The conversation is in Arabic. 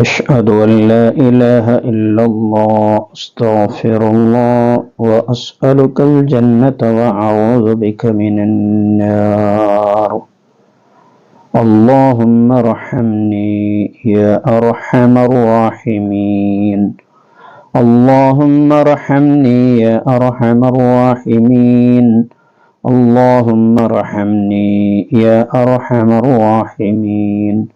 أشهد أن لا إله إلا الله أستغفر الله وأسألك الجنة وأعوذ بك من النار. اللهم ارحمني يا أرحم الراحمين. اللهم ارحمني يا أرحم الراحمين. اللهم ارحمني يا أرحم الراحمين.